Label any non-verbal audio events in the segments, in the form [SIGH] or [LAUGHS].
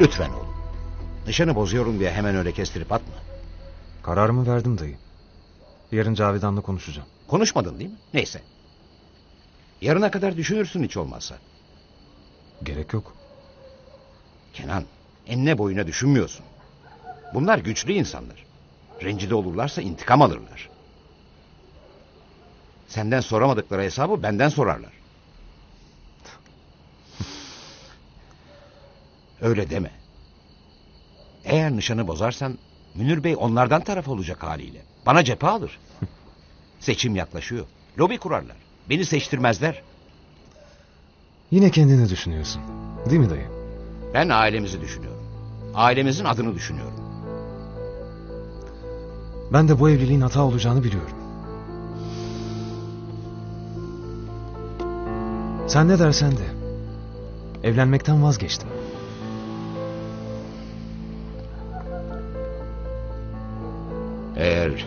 Lütfen oğlum. Nişanı bozuyorum diye hemen öyle kestirip atma. Kararımı verdim dayı. Yarın Cavidan'la konuşacağım. Konuşmadın değil mi? Neyse. Yarına kadar düşünürsün hiç olmazsa. Gerek yok. Kenan, enine boyuna düşünmüyorsun. Bunlar güçlü insanlar. Rencide olurlarsa intikam alırlar. Senden soramadıkları hesabı benden sorarlar. Öyle deme. Eğer nişanı bozarsan Münir Bey onlardan taraf olacak haliyle. Bana cephe alır. [LAUGHS] Seçim yaklaşıyor. Lobi kurarlar. Beni seçtirmezler. Yine kendini düşünüyorsun. Değil mi dayı? Ben ailemizi düşünüyorum. Ailemizin adını düşünüyorum. Ben de bu evliliğin hata olacağını biliyorum. Sen ne dersen de. Evlenmekten vazgeçtim. Eğer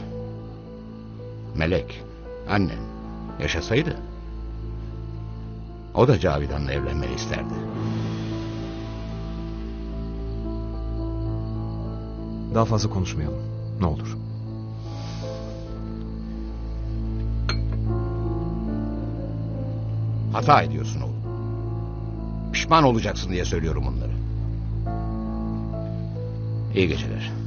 Melek, annen yaşasaydı o da Cavidan'la evlenmeni isterdi. Daha fazla konuşmayalım. Ne olur. Hata ediyorsun oğlum. Pişman olacaksın diye söylüyorum bunları. İyi geceler.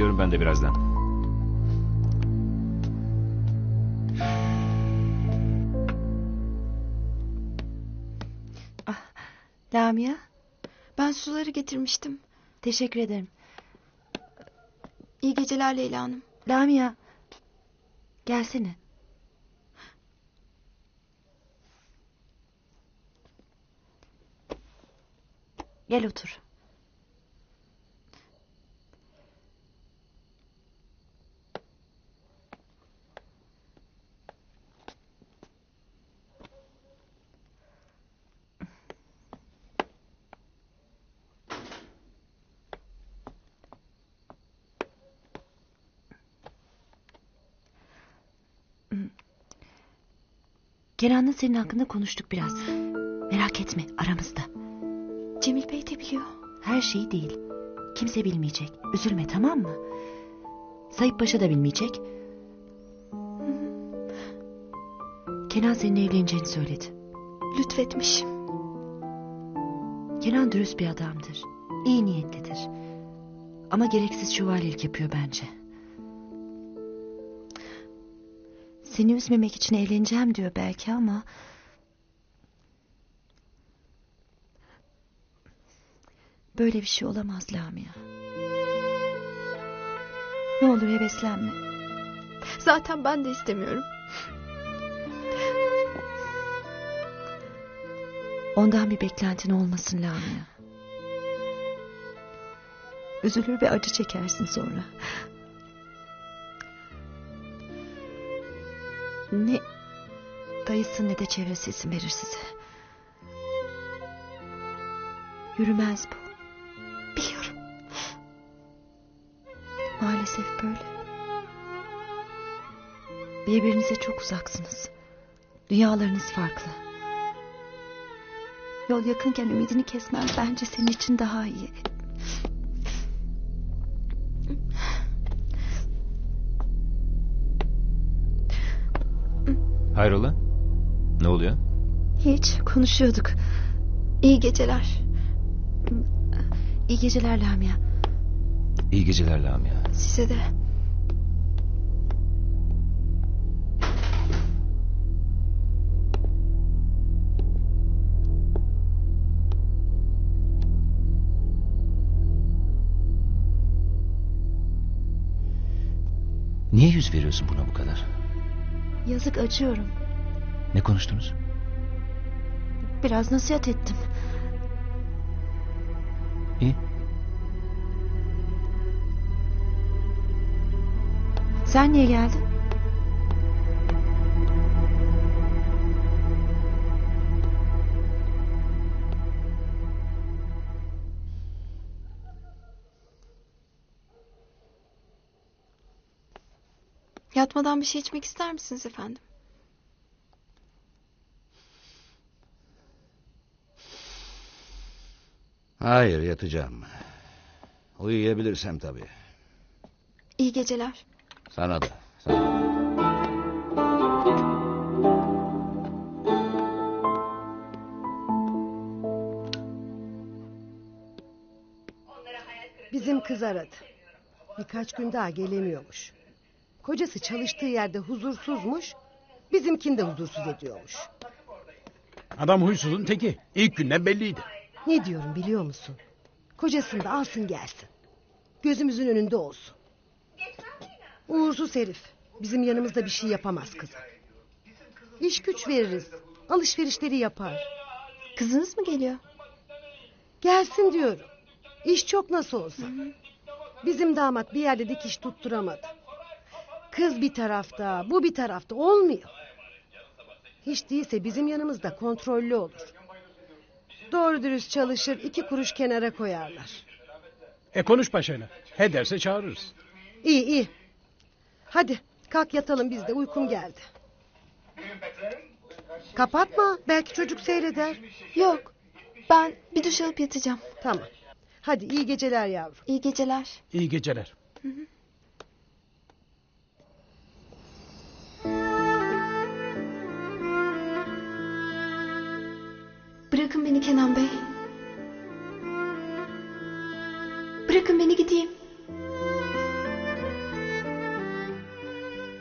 Geliyorum ben de birazdan. Lamia, Ben suları getirmiştim. teşekkür ederim. İyi geceler Leyla Hanım. Lamia, gelsene. Gel otur. Kenan'la senin hakkında konuştuk biraz. Merak etme aramızda. Cemil Bey de biliyor. Her şey değil. Kimse bilmeyecek. Üzülme tamam mı? Sayıp Paşa da bilmeyecek. Kenan seninle evleneceğini söyledi. Lütfetmiş. Kenan dürüst bir adamdır. İyi niyetlidir. Ama gereksiz şövalyelik yapıyor bence. Seni üzmemek için evleneceğim diyor belki ama... Böyle bir şey olamaz Lamia. Ne olur heveslenme. Zaten ben de istemiyorum. Ondan bir beklentin olmasın Lamia. Üzülür ve acı çekersin sonra. Ne dayısı ne de çevresi izin verir size. Yürümez bu. Biliyorum. Maalesef böyle. Birbirinize çok uzaksınız. Dünyalarınız farklı. Yol yakınken ümidini kesmen bence senin için daha iyi. Hayrola? Ne oluyor? Hiç konuşuyorduk. İyi geceler. İyi geceler Lamia. İyi geceler Lamia. Size de. Niye yüz veriyorsun buna bu kadar? Yazık acıyorum. Ne konuştunuz? Biraz nasihat ettim. İyi. Sen niye geldin? Yatmadan bir şey içmek ister misiniz efendim? Hayır yatacağım. Uyuyabilirsem tabii. İyi geceler. Sana da. Sana da. Bizim kız aradı. Birkaç gün daha gelemiyormuş. Kocası çalıştığı yerde huzursuzmuş. Bizimkini de huzursuz ediyormuş. Adam huysuzun teki. İlk günden belliydi. Ne diyorum biliyor musun? Kocasını da alsın gelsin. Gözümüzün önünde olsun. Uğursuz herif. Bizim yanımızda bir şey yapamaz kızım. İş güç veririz. Alışverişleri yapar. Kızınız mı geliyor? Gelsin diyorum. İş çok nasıl olsa. Bizim damat bir yerde dikiş tutturamadı. Kız bir tarafta, bu bir tarafta olmuyor. Hiç değilse bizim yanımızda kontrollü olur. Doğru dürüst çalışır, iki kuruş kenara koyarlar. E konuş paşayla. He derse çağırırız. İyi iyi. Hadi kalk yatalım biz de uykum geldi. Kapatma belki çocuk seyreder. Yok. Ben bir duş alıp yatacağım. Tamam. Hadi iyi geceler yavrum. İyi geceler. İyi geceler. Bırakın beni Kenan Bey. Bırakın beni gideyim.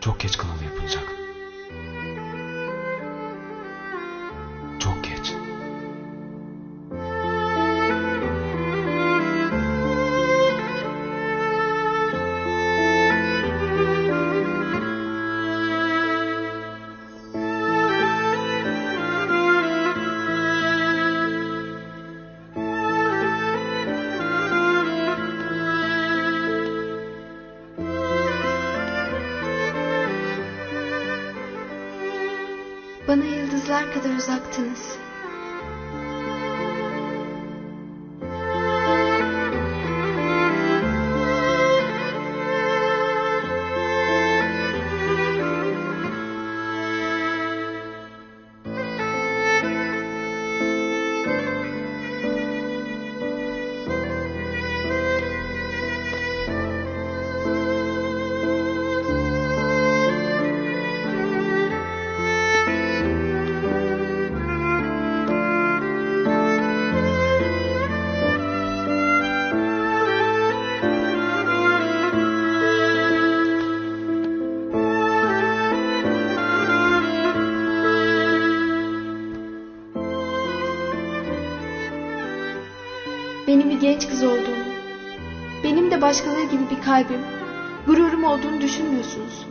Çok geç kanalı Bana yıldızlar kadar uzaktınız. Benim bir genç kız olduğumu, benim de başkaları gibi bir kalbim, gururum olduğunu düşünmüyorsunuz.